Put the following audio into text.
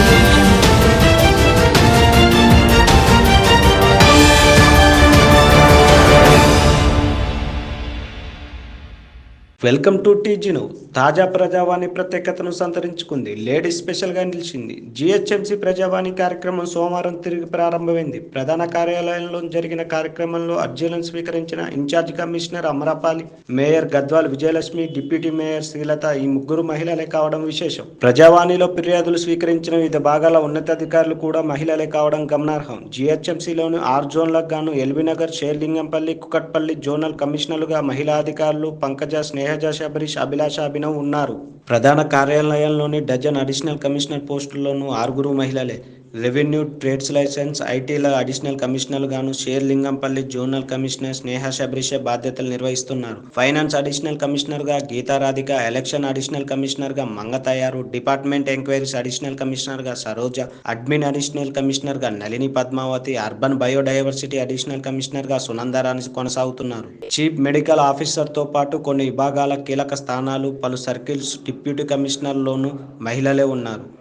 Thank you. Welcome to టీజీను తాజా ప్రజావాణి ప్రత్యేకతను సంతరించుకుంది. లేడీస్ స్పెషల్గా నిలిచింది. జిహెచ్ఎంసీ ప్రజావాణి కార్యక్రమం సోమవారం తిరిగి ప్రారంభమైంది. ప్రధాన కార్యాలయంలో జరిగిన కార్యక్రమంలో అర్జీలను స్వీకరించిన in charge commissioner Amrapali mayor Gadwal Vijayalakshmi deputy mayor Srilatha ఈ ముగ్గురు మహిళలే కావడం విశేషం. ప్రజావాణిలో ఫిర్యాదులు స్వీకరించిన వివిధ భాగాల ఉన్నతాధికారులు కూడా మహిళలే కావడం గమనార్హం. జిహెచ్ఎంసీలోని ఆరు జోన్లకు గాను ఎల్బీనగర్ షేర్లింగంపల్లి కుకట్పల్లి జోనల్ కమిషనర్లుగా మహిళా అధికారులు పంకజ స్నేహజ శబరీష్ అభిలాష అభినవ్ ఉన్నారు. ప్రధాన కార్యాలయంలోని డజన్ అడిషనల్ కమిషనర్ పోస్టుల్లోనూ ఆరుగురు మహిళలే. రెవెన్యూ ట్రేడ్స్ లైసెన్స్ ఐటీల అడిషనల్ కమిషనర్ గాను Serilingampally zonal commissioner Sneha శబరిష బాధ్యతలు నిర్వహిస్తున్నారు. ఫైనాన్స్ అడిషనల్ కమిషనర్గా గీతారాధిక ఎలక్షన్ అడిషనల్ కమిషనర్గా మంగ తయారు డిపార్ట్మెంట్ ఎంక్వైరీస్ అడిషనల్ కమిషనర్గా సరోజ అడ్మిన్ అడిషనల్ కమిషనర్గా Nalini Padmavathi urban biodiversity additional కమిషనర్గా సునందరాని కొనసాగుతున్నారు. చీఫ్ మెడికల్ ఆఫీసర్తో పాటు కొన్ని విభాగాల కీలక స్థానాలు పలు సర్కిల్స్ డిప్యూటీ కమిషనర్లోనూ మహిళలే ఉన్నారు.